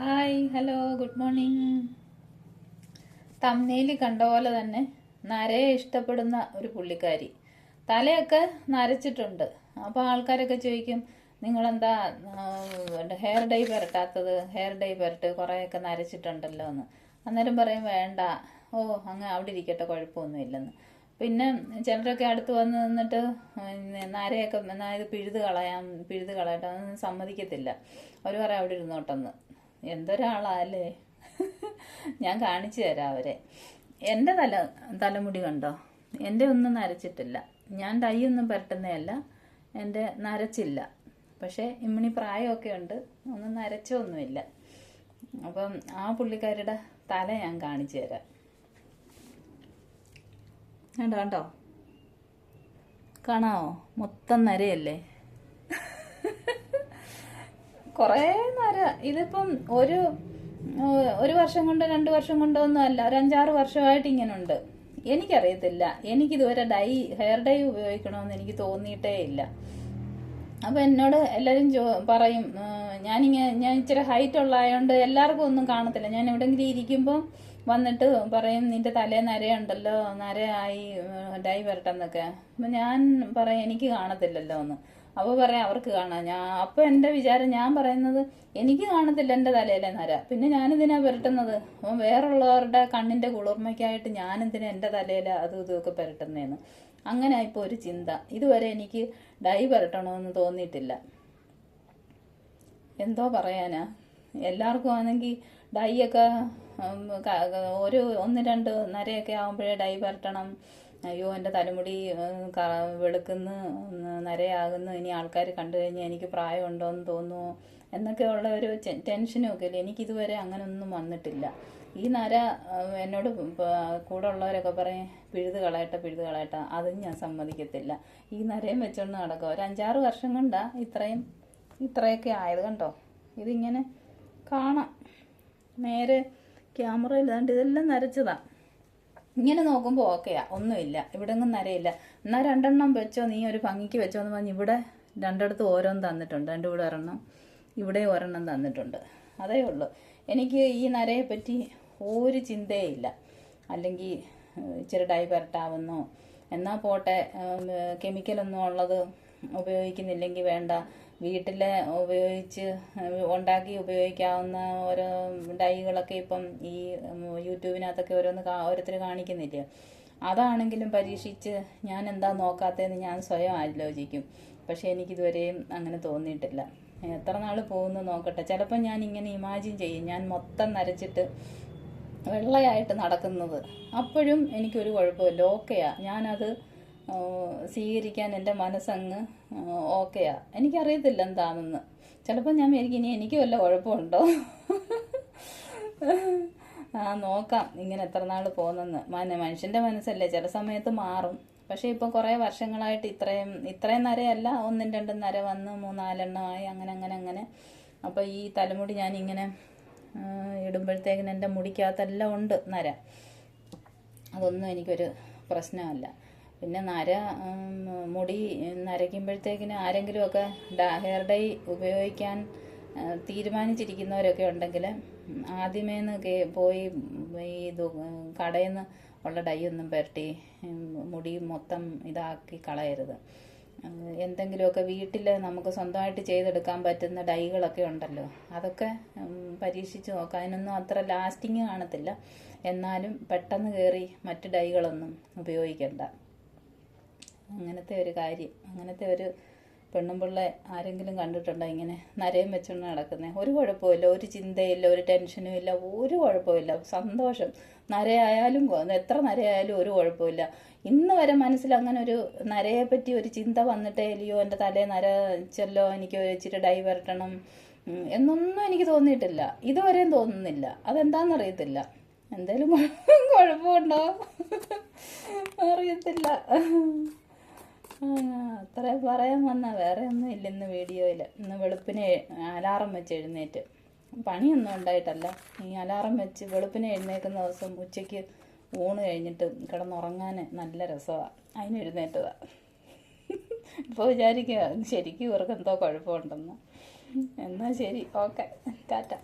Hi hello good morning. തമ്മനയിൽ കണ്ട പോലെ തന്നെ നരയെ ഇഷ്ടപ്പെടുന്ന ഒരു പുള്ളിക്കാരി. തലയൊക്കെ നരച്ചിട്ടുണ്ട്. അപ്പോൾ ആൾക്കാരൊക്കെ ചോദിക്കും നിങ്ങളെന്താ ഹെയർ ഡൈ പുരട്ടാത്തത്? ഹെയർ ഡൈ പുരട്ട് കുറേയൊക്കെ നരച്ചിട്ടുണ്ടല്ലോ എന്ന്. അന്നേരം പറയും വേണ്ട. ഓ അങ്ങ് അവിടെ ഇരിക്കട്ടെ കുഴപ്പമൊന്നുമില്ലെന്ന് പിന്നെ ചിലരൊക്കെ അടുത്ത് വന്ന് നിന്നിട്ട് നരയൊക്കെ ഇത് പിഴുത് കളയാം പിഴുത് കളയട്ടെ അതൊന്നും സമ്മതിക്കത്തില്ല. അവർ പറയാം അവിടെ ഇരുന്നോട്ടെന്ന്. എന്തൊരാളാ അല്ലേ ഞാൻ കാണിച്ചു തരാം അവരെ. എന്റെ തല തലമുടി കണ്ടോ? എന്റെ ഒന്നും നരച്ചിട്ടില്ല. ഞാൻ ഡൈ ഒന്നും പരട്ടുന്നതല്ല. എന്റെ നരച്ചില്ല. പക്ഷേ ഇമ്മിണി പ്രായമൊക്കെ ഉണ്ട്. ഒന്നും നരച്ചൊന്നുമില്ല. അപ്പം ആ പുള്ളിക്കാരുടെ തല ഞാൻ കാണിച്ചു തരാം. കണ്ടോ കണ്ടോ? കാണാമോ മൊത്തം നരയല്ലേ? കുറേ നേരം ഇതിപ്പം ഒരു ഒരു വർഷം കൊണ്ട് രണ്ട് വർഷം കൊണ്ടോ ഒന്നും അല്ല ഒരു അഞ്ചാറ് വർഷമായിട്ട് ഇങ്ങനെ ഉണ്ട് എനിക്കറിയത്തില്ല. എനിക്കിതുവരെ ഡൈ ഹെയർ ഡൈ ഉപയോഗിക്കണമെന്ന് എനിക്ക് തോന്നിയിട്ടേ ഇല്ല. അപ്പൊ എന്നോട് എല്ലാവരും പറയും ഞാനിങ്ങനെ ഞാൻ ഇച്ചിരി ഹൈറ്റ് ഉള്ളതായോണ്ട് എല്ലാവർക്കും ഒന്നും കാണത്തില്ല. ഞാൻ എവിടെങ്കിലും ഇരിക്കുമ്പോൾ വന്നിട്ട് പറയും നിന്റെ തലേ നരയുണ്ടല്ലോ നരയായി ഡൈ വരട്ടെന്നൊക്കെ. അപ്പൊ ഞാൻ പറയും എനിക്ക് കാണത്തില്ലല്ലോ എന്ന് അപ്പോൾ പറയാം അവർക്ക് കാണാം. ഞാൻ അപ്പൊ എന്റെ വിചാരം ഞാൻ പറയുന്നത് എനിക്ക് കാണത്തില്ല എന്റെ തലയിലെ നര. പിന്നെ ഞാനിതിനാ പുരട്ടുന്നത്? അപ്പം വേറുള്ളവരുടെ കണ്ണിന്റെ കുളിർമയ്ക്കായിട്ട് ഞാനെന്തിനാ എന്റെ തലയിൽ അതും ഇതുമൊക്കെ പുരട്ടുന്നതെന്ന് അങ്ങനെ ഇപ്പോൾ ഒരു ചിന്ത. ഇതുവരെ എനിക്ക് ഡൈ പുരട്ടണമെന്ന് തോന്നിയിട്ടില്ല. എന്തോ പറയാനാ? എല്ലാവർക്കും ആണെങ്കിൽ ഡൈ ഒക്കെ ഒരു ഒന്ന് രണ്ട് നരയൊക്കെ ആകുമ്പോഴേ ഡൈ പുരട്ടണം. അയ്യോ എന്റെ തലമുടി വെളുക്കുന്നു നരയാകുന്നു ഇനി ആൾക്കാർ കണ്ടു കഴിഞ്ഞാൽ എനിക്ക് പ്രായമുണ്ടോ എന്ന് തോന്നുമോ എന്നൊക്കെ ഉള്ള ഒരു ടെൻഷനും ഒക്കെ ഇല്ലേ? എനിക്കിതുവരെ അങ്ങനൊന്നും വന്നിട്ടില്ല. ഈ നര എന്നോട് കൂടെ ഉള്ളവരൊക്കെ പറയും പിഴുത് കളയട്ടെ പിഴുത് കളയട്ടെ. അതും ഞാൻ സമ്മതിക്കത്തില്ല. ഈ നരയും വെച്ചോണ്ട് നടക്കുക ഒരു അഞ്ചാറ് വർഷം കൊണ്ടാ ഇത്രയും ഇത്രയൊക്കെ ആയത് കണ്ടോ? ഇതിങ്ങനെ കാണാം. നേരെ ക്യാമറയിൽ ഇതെല്ലാം നരച്ചതാ. ഇങ്ങനെ നോക്കുമ്പോൾ ഓക്കെയാ ഒന്നുമില്ല. ഇവിടെ ഒന്നും നരയില്ല. എന്നാൽ രണ്ടെണ്ണം വെച്ചോ നീ ഒരു ഭംഗിക്ക് വെച്ചോ എന്ന് പറഞ്ഞ് ഇവിടെ രണ്ടിടത്ത് ഓരോന്ന് തന്നിട്ടുണ്ട്. എന്റെ ഇവിടെ ഒരെണ്ണം ഇവിടെ ഒരെണ്ണം തന്നിട്ടുണ്ട്. അതേ ഉള്ളൂ. എനിക്ക് ഈ നരയെ പറ്റി ഒരു ചിന്തയില്ല. അല്ലെങ്കിൽ ഇച്ചിരി പുരട്ടാവുന്നോ എന്നാൽ പോട്ടെ കെമിക്കലൊന്നും ഉള്ളത് ഉപയോഗിക്കുന്നില്ലെങ്കിൽ വേണ്ട. വീട്ടിൽ ഉപയോഗിച്ച് ഉണ്ടാക്കി ഉപയോഗിക്കാവുന്ന ഓരോ ഡൈകളൊക്കെ ഇപ്പം ഈ യൂട്യൂബിനകത്തൊക്കെ ഓരോന്ന് ഓരോരുത്തർ കാണിക്കുന്നില്ലേ? അതാണെങ്കിലും പരീക്ഷിച്ച് ഞാൻ എന്താ നോക്കാത്തതെന്ന് ഞാൻ സ്വയം ആലോചിക്കും. പക്ഷേ എനിക്കിതുവരെയും അങ്ങനെ തോന്നിയിട്ടില്ല. എത്ര നാൾ പോകുന്നു നോക്കട്ടെ. ചിലപ്പോൾ ഞാൻ ഇങ്ങനെ ഇമാജിൻ ചെയ്യും. ഞാൻ മൊത്തം നരച്ചിട്ട് വെള്ളയായിട്ട് നടക്കുന്നത്. അപ്പോഴും എനിക്കൊരു കുഴപ്പമില്ല. ഓക്കെയാ. ഞാനത് സ്വീകരിക്കാൻ എന്റെ മനസ്സങ്ങ് ഓക്കെയാ. എനിക്കറിയത്തില്ല എന്താണെന്ന്. ചിലപ്പോൾ ഞാൻ എനിക്കിനി എനിക്ക് വല്ല കുഴപ്പമുണ്ടോ? ആ നോക്കാം ഇങ്ങനെ എത്ര നാൾ പോകുന്നെന്ന്. മന മനുഷ്യന്റെ മനസ്സല്ലേ ചില സമയത്ത് മാറും. പക്ഷേ ഇപ്പോൾ കുറേ വർഷങ്ങളായിട്ട് ഇത്രയും ഇത്രയും നരയല്ല. ഒന്നും രണ്ടും നര വന്ന് മൂന്നാലെണ്ണമായി അങ്ങനെ അങ്ങനെ അങ്ങനെ. അപ്പോൾ ഈ തലമുടി ഞാനിങ്ങനെ ഇടുമ്പോഴത്തേക്കിന് എന്റെ മുടിക്കകത്തെല്ലാം ഉണ്ട് നര. അതൊന്നും എനിക്കൊരു പ്രശ്നമല്ല. പിന്നെ നര മുടി നരയ്ക്കുമ്പോഴത്തേക്കിന് ആരെങ്കിലുമൊക്കെ ഡ- ഹെയർ ഡൈ ഉപയോഗിക്കാൻ തീരുമാനിച്ചിരിക്കുന്നവരൊക്കെ ഉണ്ടെങ്കിൽ ആദ്യമേന്ന് കേ- പോയി ഈ കടയിൽ നിന്ന് ഉള്ള ഡൈ ഒന്നും പുരട്ടി മുടി മൊത്തം ഇതാക്കി കളയരുത്. എന്തെങ്കിലുമൊക്കെ വീട്ടിൽ നമുക്ക് സ്വന്തമായിട്ട് ചെയ്തെടുക്കാൻ പറ്റുന്ന ഡൈകളൊക്കെ ഉണ്ടല്ലോ അതൊക്കെ പരീക്ഷിച്ച് നോക്കാം. അതിനൊന്നും അത്ര ലാസ്റ്റിങ് കാണത്തില്ല. എന്നാലും പെട്ടെന്ന് കയറി മറ്റ് ഡൈകളൊന്നും ഉപയോഗിക്കണ്ട. അങ്ങനത്തെ ഒരു കാര്യം. അങ്ങനത്തെ ഒരു പെണ്ണും പിള്ളെ ആരെങ്കിലും കണ്ടിട്ടുണ്ടോ ഇങ്ങനെ നരയും വെച്ചുകൊണ്ട് നടക്കുന്നത് ഒരു കുഴപ്പമില്ല ഒരു ചിന്തയില്ല ഒരു ടെൻഷനും ഇല്ല ഒരു കുഴപ്പമില്ല സന്തോഷം. നരയായാലും എത്ര നരയായാലും ഒരു കുഴപ്പമില്ല ഇന്ന് വരെ മനസ്സിൽ അങ്ങനെ ഒരു നരയെ പറ്റി ഒരു ചിന്ത വന്നിട്ടേ ഇല്ലയോ? എന്റെ തലേ നര ചെല്ലോ എനിക്ക് ഇച്ചിരി ഡൈ വരട്ടണം എന്നൊന്നും എനിക്ക് തോന്നിയിട്ടില്ല. ഇതുവരെയും തോന്നുന്നില്ല. അതെന്താണെന്നറിയത്തില്ല എന്തേലും കുഴപ്പമുണ്ടോ? അറിയത്തില്ല. അത്രേ പറയാൻ വന്ന വേറെ ഒന്നും ഇല്ല ഇന്ന് വീഡിയോയിൽ ഇന്ന് വെളുപ്പിനെ അലാറം വെച്ച് എഴുന്നേറ്റ്. പണിയൊന്നും ഉണ്ടായിട്ടല്ല. ഈ അലാറം വെച്ച് വെളുപ്പിനെ എഴുന്നേൽക്കുന്ന ദിവസം ഉച്ചയ്ക്ക് ഊണ് കഴിഞ്ഞിട്ട് കിടന്നുറങ്ങാൻ നല്ല രസമാണ് അതിന് എഴുന്നേറ്റതാണ് ഇപ്പോൾ വിചാരിക്കുക ശരിക്കും ഇവർക്ക് എന്തോ കുഴപ്പമുണ്ടെന്ന്. എന്നാൽ ശരി ഓക്കെ ടാറ്റ.